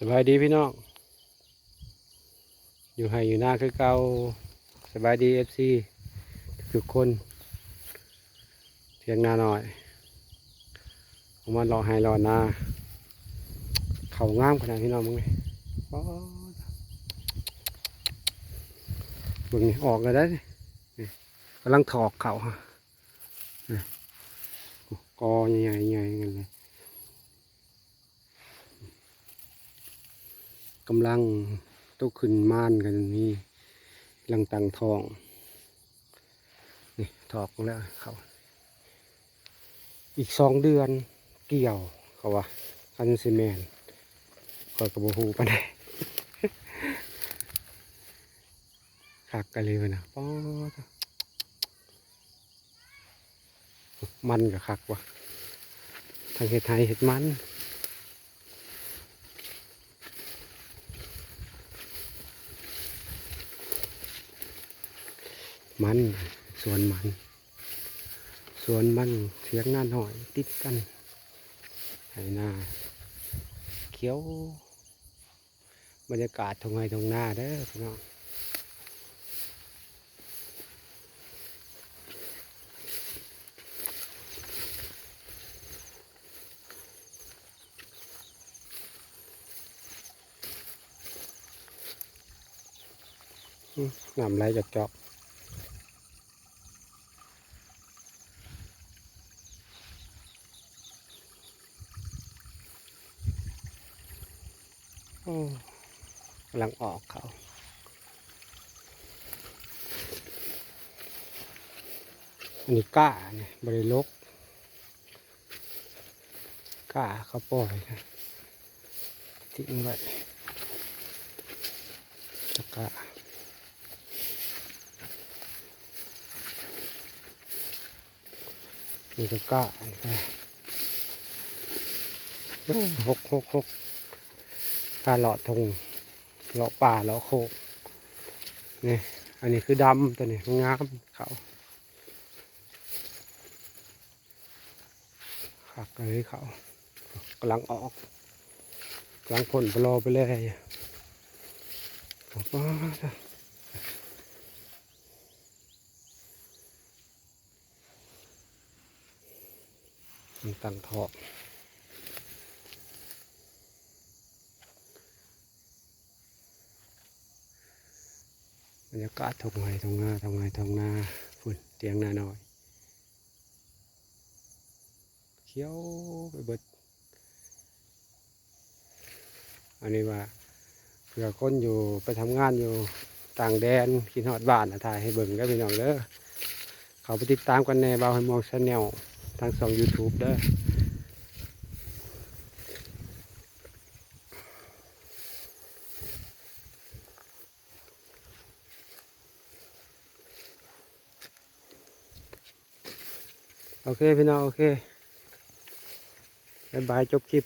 สบายดีพี่น้องอยู่ให้อยู่หน้าคือเกาสบายดีเอฟซีทุกคนเทียงนาหน่อยผมมารอให้รอหน้าเขางามขนาดพี่น้องมึงไงป๊อดเบิ่งนี่ออกเลยได้กำลังถอกเขาฮะกอใหญ่ๆใหญ่ๆกันเลย กำลังตุกขึ้นม่านกันนี่ลังตังทอง นี่ถอกแล้วเขาอีกสองเดือนเกี่ยวเขาว่าคันซีเมนคอยกระโบหูปได้ขักกันเลยนะป๊อมันกับขักวะทางเห็ดไทยเห็ดมัน มันสวนมัน สวนมันเสียงหน้าหน่อยติดกันไถนาเขียว บรรยากาศทงไงทงหน้าเด้อพี่น้องอืมน้ำไหลจากจอก กำลังออกเขาอันนี้ก้าเนี่ยบริลกก้าเขาปล่อยนะทิ้งไว้ตะกร้านี่ก็ก้าอันนี้ก็หกหกหก ก้าหลอดทงเลาะป่าเลาะโคกนี่ อันนี้คือดำตัวนี้งามเขาขักเลยเขากำลังออกกำลังพ่นปลอไปเลยออกมามันตั้งทอก บรรยากาศทงไงทงนาทงไงทงนาฝุ่นเตียงนาหน่อย เขียวไปเบิด อันนี้ว่าเผื่อคนอยู่ไปทำงานอยู่ต่างแดนกินฮอดบ้านนะถ่ายให้เบิ่งได้อพี่น้องเด้อเขาไปติดตามกันในเบาให้มองชาแนลทางสอง YouTube เด้อ โอเคพี่น้องโอเคบายบายจบคลิป